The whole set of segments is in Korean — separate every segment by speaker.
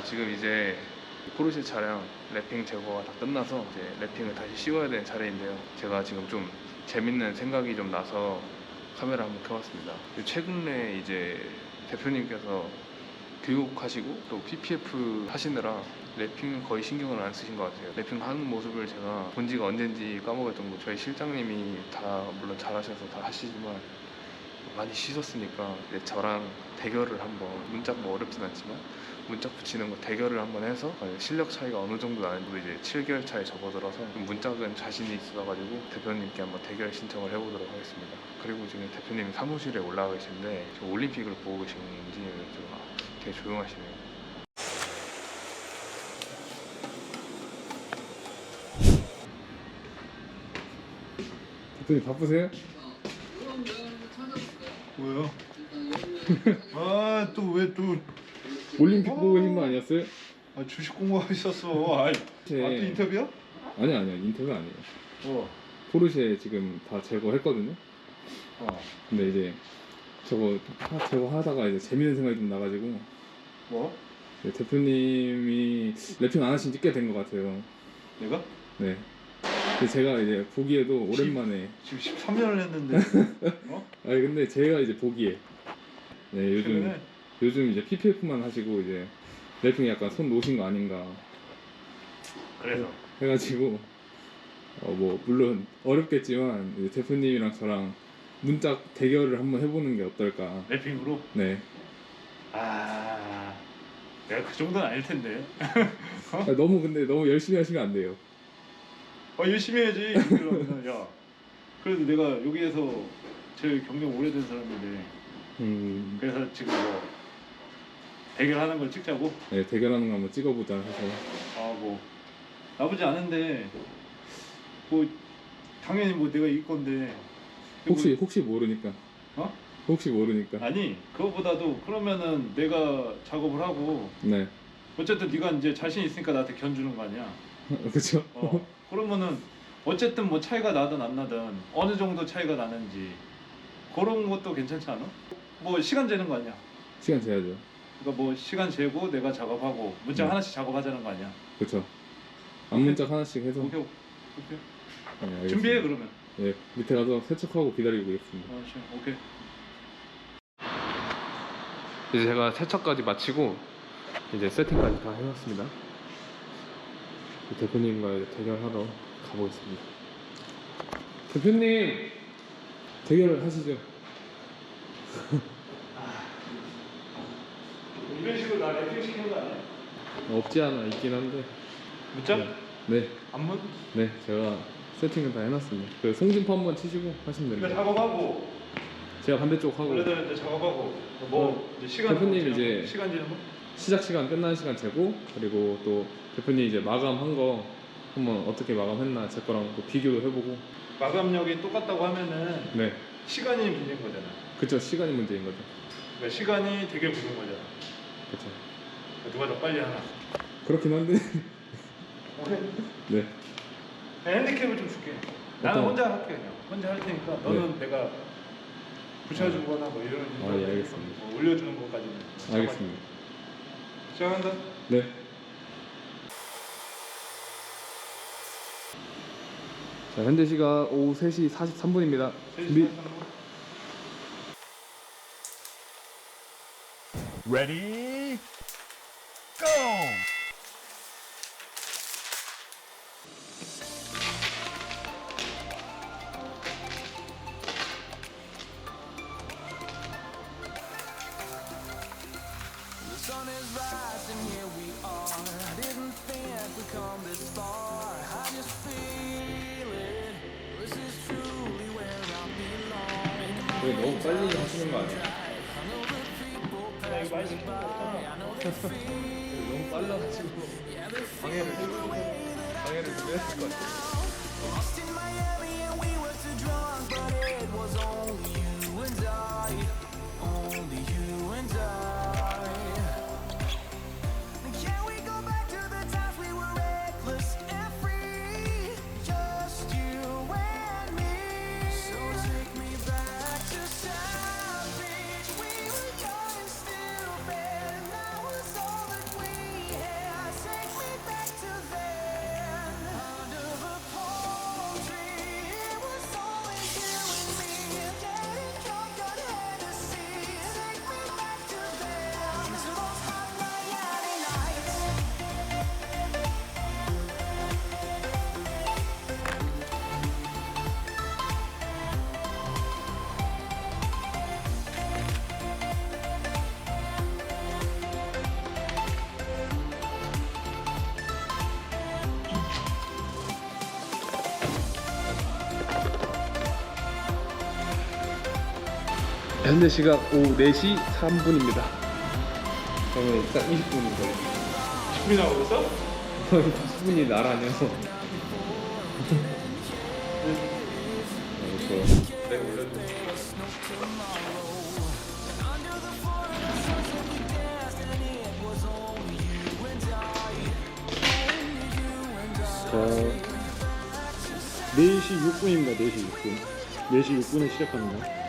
Speaker 1: 아 지금 이제 포르쉐 차량 랩핑 제거가 다 끝나서 이제 랩핑을 다시 씌워야 되는 차례인데요. 제가 지금 좀 재밌는 생각이 좀 나서 카메라 한번 켜봤습니다. 최근에 이제 대표님께서 교육하시고 또 PPF 하시느라 랩핑을 거의 신경을 안 쓰신 것 같아요. 랩핑 하는 모습을 제가 본 지가 언젠지 까먹을 정도 저희 실장님이 다 물론 잘하셔서 다 하시지만 많이 쉬셨으니까 저랑 대결을 한번 문짝 뭐 어렵진 않지만 문짝 붙이는 거 대결을 한번 해서 실력 차이가 어느 정도 나는지 이제 7개월 차에 접어들어서 좀 문짝은 자신이 있어가지고 대표님께 한번 대결 신청을 해보도록 하겠습니다. 그리고 지금 대표님 사무실에 올라가 계신데 올림픽을 보고 계시는지 좀 아, 되게 조용하시네요. 대표님 바쁘세요?
Speaker 2: 뭐요? 아또 왜 또
Speaker 1: 올림픽 보고 계신 거 아니었어요?
Speaker 2: 아, 주식 공부하고 있었어. 아, 아, 또
Speaker 1: 네.
Speaker 2: 인터뷰야?
Speaker 1: 아니 아니요 인터뷰 아니에요.
Speaker 2: 어.
Speaker 1: 포르쉐 지금 다 제거했거든요.
Speaker 2: 어.
Speaker 1: 근데 이제 저거 하- 제거하다가 이제 재밌는 생각이 좀 나가지고
Speaker 2: 뭐?
Speaker 1: 이제 대표님이 랩핑 안 하신 지 꽤 된 것 같아요.
Speaker 2: 내가?
Speaker 1: 네. 근데 제가 이제 보기에도 오랜만에
Speaker 2: 지금 13년을 했는데. 어?
Speaker 1: 아니 근데 제가 이제 보기에 네 요즘
Speaker 2: 최근에?
Speaker 1: 요즘 이제 PPF만 하시고 이제 랩핑 약간 손 놓으신 거 아닌가
Speaker 2: 그래서.
Speaker 1: 해가지고 어 뭐 물론 어렵겠지만 이제 대표님이랑 저랑 문짝 대결을 한번 해보는 게 어떨까
Speaker 2: 랩핑으로?
Speaker 1: 네
Speaker 2: 아. 내가 그 정도는 아닐 텐데.
Speaker 1: 아, 너무 근데 너무 열심히 하시면 안 돼요
Speaker 2: 아, 열심히 해야지. 그러면 야. 그래도 내가 여기에서 제일 경력 오래된 사람인데.
Speaker 1: 음,
Speaker 2: 그래서 지금 뭐 대결하는 걸 찍자고?
Speaker 1: 네, 대결하는 거 한번 찍어보자 해서.
Speaker 2: 아, 뭐. 나쁘지 않은데. 뭐 당연히 뭐 내가 이길 건데.
Speaker 1: 혹시 혹시 모르니까.
Speaker 2: 어?
Speaker 1: 혹시 모르니까.
Speaker 2: 아니 그거보다도 그러면은 내가 작업을 하고
Speaker 1: 네.
Speaker 2: 어쨌든 네가 이제 자신 있으니까 나한테 견주는 거 아니야?
Speaker 1: 그쵸?
Speaker 2: 어. 그러면은 어쨌든 뭐 차이가 나든 안 나든 어느 정도 차이가 나는지 그런 것도 괜찮지 않아? 뭐 시간 재는 거 아니야?
Speaker 1: 시간 재야죠.
Speaker 2: 그러니까 뭐 시간 재고 내가 작업하고 문장
Speaker 1: 네.
Speaker 2: 하나씩 작업하자는 거 아니야?
Speaker 1: 그쵸. 앞문짝 하나씩 해서.
Speaker 2: 오케이 오케이.
Speaker 1: 네, 알겠습니다.
Speaker 2: 준비해 그러면.
Speaker 1: 네 밑에 가서 세척하고 기다리고 있겠습니다.
Speaker 2: 어, 씨, 오케이.
Speaker 1: 이제 제가 세척까지 마치고 이제 세팅까지 다 해놨습니다. 대표님과 이제 대결하러 가보겠습니다. 대표님 대결을 하시죠.
Speaker 2: 이런 식으로 나 랩핑 시키는 거 아니야?
Speaker 1: 없지 않아 있긴 한데.
Speaker 2: 문장?
Speaker 1: 네,
Speaker 2: 안문?
Speaker 1: 네 제가 세팅을 다 해놨습니다. 그 송진포 한번 치시고 하시면
Speaker 2: 그러니까
Speaker 1: 됩니다.
Speaker 2: 작업하고
Speaker 1: 제가 반대쪽 하고
Speaker 2: 원래대로 이제 작업하고 뭐 이제 시간
Speaker 1: 대표님
Speaker 2: 뭐
Speaker 1: 이제-
Speaker 2: 시간 지는 거?
Speaker 1: 시작 시간 끝나는 시간 재고 그리고 또 대표님 이제 마감한 거 한번 어떻게 마감했나 제 거랑 또 비교도 해보고.
Speaker 2: 마감력이 똑같다고 하면은
Speaker 1: 네,
Speaker 2: 시간이 문제인 거잖아.
Speaker 1: 그쵸 시간이 문제인 거죠.
Speaker 2: 그러니까 시간이 되게 문제인 거잖아.
Speaker 1: 그쵸.
Speaker 2: 누가 더 빨리 하나.
Speaker 1: 그렇긴 한데. 네
Speaker 2: 핸디캡을 좀 줄게. 나는
Speaker 1: 어떤-
Speaker 2: 혼자 할게 그냥. 혼자 할 테니까 너는 내가 붙여주거나 뭐 이런
Speaker 1: 아, 예, 알겠습니다.
Speaker 2: 뭐 올려주는 것까지는.
Speaker 1: 알겠습니다
Speaker 2: 시작한다.
Speaker 1: 네 자, 현재 시각 오후 3시 43분입니다. 준비.
Speaker 3: Ready? Go!
Speaker 4: Sun is rising, here we are. Didn't think we'd come this far. I just feel
Speaker 1: 이거 너무 빨리 하시는 거
Speaker 4: feel
Speaker 1: 너무 빨라가지고 방해를 방해를 좀 했을 것 같아요. 현재 시각 오후 4시 3분입니다. 저는 딱 20분입니다.
Speaker 2: 10분이 나고 있어?
Speaker 1: 10분이 나라녀서. 그래서
Speaker 2: 내가 올려줘.
Speaker 5: 자, 4시 6분입니다. 4시 6분. 4시 6분에 시작합니다.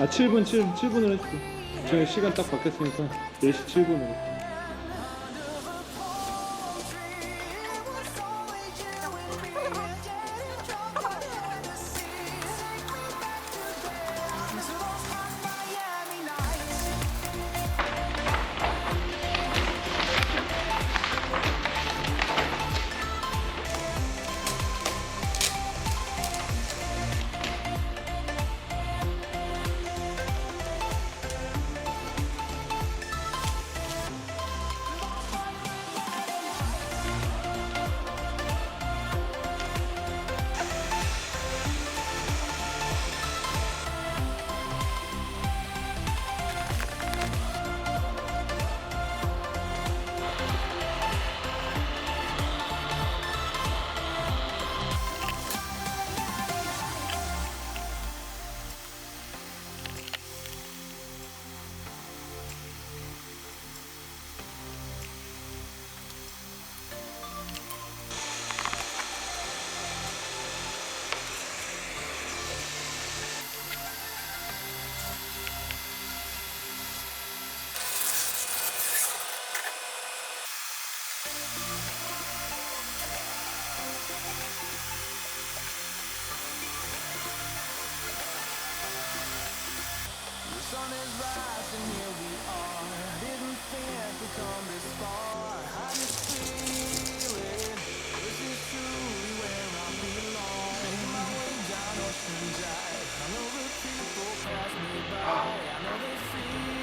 Speaker 5: 아, 7분, 7, 7분으로 해줄게. 지금 시간 딱 바뀌었으니까 4시 7분으로.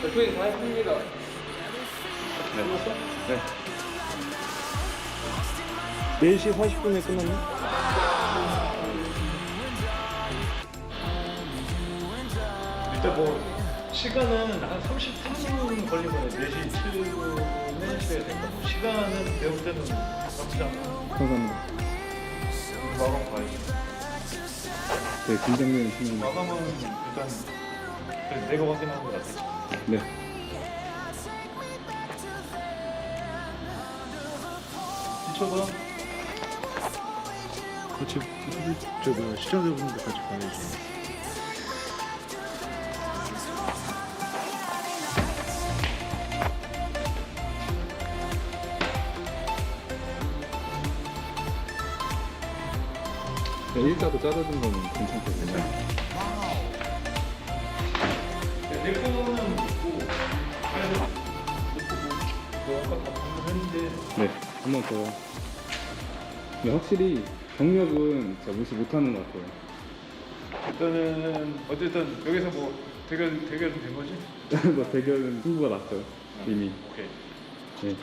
Speaker 1: 대표님 다 했습니다. 네.
Speaker 5: 4시 40분에 끝났네?
Speaker 2: 일단 뭐 시간은 한 33분 걸리면 4시 7분에 시작이 된다. 뭐 시간은 배울 때는 나쁘지 않아.
Speaker 5: 감사합니다.
Speaker 2: 마감 가야지.
Speaker 5: 네, 긴장되는 순간.
Speaker 2: 마감은 일단 그래, 내가 확인하는 거 같아.
Speaker 5: 네.
Speaker 2: 이초가
Speaker 5: 같이, 저, 뭐야, 시청자분들 같이 봐야지.
Speaker 1: 네, 일자로 자르는 거는 괜찮거든요.
Speaker 2: 내 아까 다 방문했는데
Speaker 1: 네, 한 번 더. 근데 확실히 경력은 진짜 무시 못하는 것 같아요.
Speaker 2: 일단은 어쨌든 여기서 뭐 대결 대결은 된 거지?
Speaker 1: 뭐 대결은 승부가 났어요. 이미.
Speaker 2: 오케이.
Speaker 1: 네.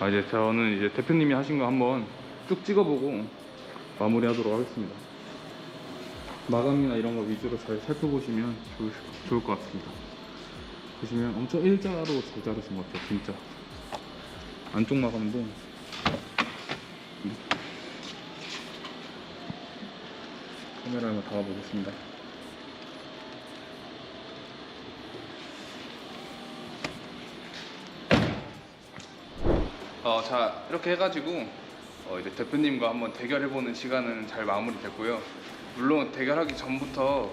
Speaker 1: 아 이제 저는 이제 대표님이 하신 거 한번 쭉 찍어보고 마무리하도록 하겠습니다. 마감이나 이런 거 위주로 잘 살펴보시면 좋을, 좋을 것 같습니다. 보시면 엄청 일자로 잘 자르신 것 같아요, 진짜. 안쪽 마감도 네. 카메라 한번 담아보겠습니다. 어, 자 이렇게 해가지고 어, 이제 대표님과 한번 대결해보는 시간은 잘 마무리됐고요. 물론 대결하기 전부터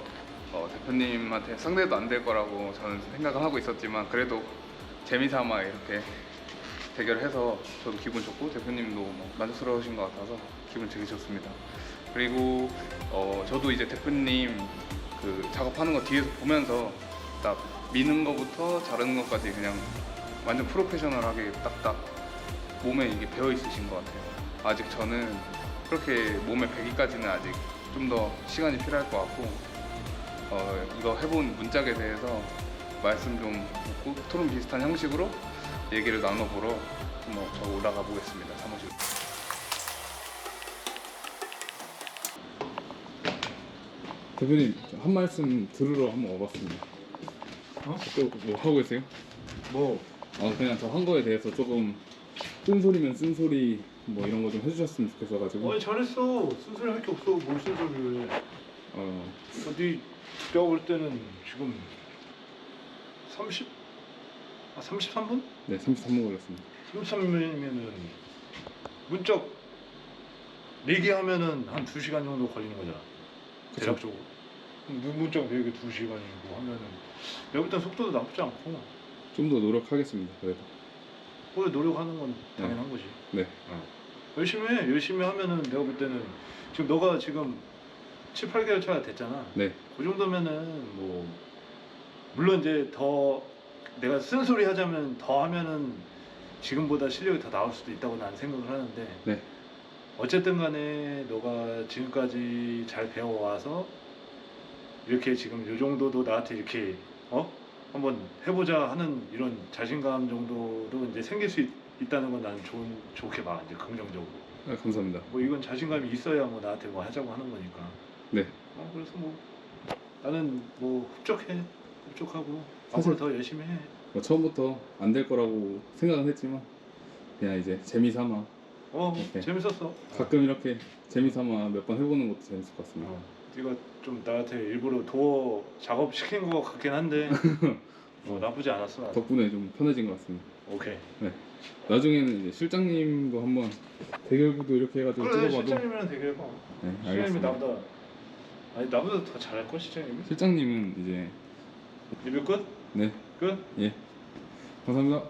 Speaker 1: 어, 대표님한테 상대도 안 될 거라고 저는 생각을 하고 있었지만 그래도 재미삼아 이렇게 대결해서 저도 기분 좋고 대표님도 뭐 만족스러우신 것 같아서 기분 되게 좋습니다. 그리고 어, 저도 이제 대표님 그 작업하는 거 뒤에서 보면서 딱 미는 거부터 자르는 것까지 그냥 완전 프로페셔널하게 딱딱 몸에 이게 배어 있으신 것 같아요. 아직 저는 그렇게 몸에 배기까지는 아직 좀 더 시간이 필요할 것 같고 어, 이거 해본 문짝에 대해서 말씀 좀 듣고 토론 비슷한 형식으로 얘기를 나눠보러 뭐저 올라가 보겠습니다 사무실. 대표님 한 말씀 들으러 한번 와봤습니다. 또뭐 하고 계세요?
Speaker 2: 뭐?
Speaker 1: 아 그냥 저 한 거에 대해서 조금 쓴소리면 쓴소리 뭐 이런 거 좀 해주셨으면 좋겠어가지고.
Speaker 2: 아니 잘했어. 쓴소리 할 게 없어. 뭘 쓴소리를 해.
Speaker 1: 어.
Speaker 2: 어디 내가 볼 때는 지금 30? 아 33분?
Speaker 1: 네 33분 걸렸습니다
Speaker 2: 33분이면은 문적 얘기하면은 한 2시간 정도 걸리는 거잖아
Speaker 1: 그쵸.
Speaker 2: 대략적으로 문적 얘기 2시간이고 하면은 내가 볼땐 속도도 나쁘지 않고
Speaker 1: 좀 더 노력하겠습니다 그래도
Speaker 2: 오래 노력하는 건 당연한 거지
Speaker 1: 네
Speaker 2: 어. 열심히 해 열심히 하면은 내가 볼 때는 지금 너가 지금 7, 8개월 차가 됐잖아
Speaker 1: 네.
Speaker 2: 그 정도면은 뭐 물론 이제 더 내가 쓴소리 하자면 더 하면은 지금보다 실력이 더 나올 수도 있다고 나는 생각을 하는데
Speaker 1: 네.
Speaker 2: 어쨌든 간에 너가 지금까지 잘 배워와서 이렇게 지금 요 정도도 나한테 이렇게 어? 한번 해보자 하는 이런 자신감 정도로 이제 생길 수 있, 있다는 건 나는 좋은 좋게 봐 이제 긍정적으로.
Speaker 1: 아, 감사합니다.
Speaker 2: 뭐 이건 자신감이 있어야 뭐 나한테 뭐 하자고 하는 거니까.
Speaker 1: 네.
Speaker 2: 어, 그래서 뭐 나는 뭐 흡족해 흡족하고
Speaker 1: 사실-
Speaker 2: 앞으로 더 열심히 해
Speaker 1: 뭐 처음부터 안 될 거라고 생각은 했지만 그냥 이제 재미 삼아
Speaker 2: 어,
Speaker 1: 오케이.
Speaker 2: 재밌었어.
Speaker 1: 가끔 이렇게 재미 삼아 몇 번 해보는 것도 재밌을 것 같습니다
Speaker 2: 어, 네가 좀 나한테 일부러 도어 작업 시킨 것 같긴 한데 어, 나쁘지 않았어. 나도.
Speaker 1: 덕분에 좀 편해진 것 같습니다
Speaker 2: 오케이.
Speaker 1: 나중에는 이제 실장님도 한번 대결구도 이렇게 해가지고
Speaker 2: 그래
Speaker 1: 찍어봐도
Speaker 2: 실장님이랑 대결해봐.
Speaker 1: 네
Speaker 2: 실장님이
Speaker 1: 알겠습니다
Speaker 2: 나보다 아니 나보다 더 잘할 걸 실장님이.
Speaker 1: 실장님은 이제
Speaker 2: 리뷰 끝?
Speaker 1: 네
Speaker 2: 끝?
Speaker 1: 감사합니다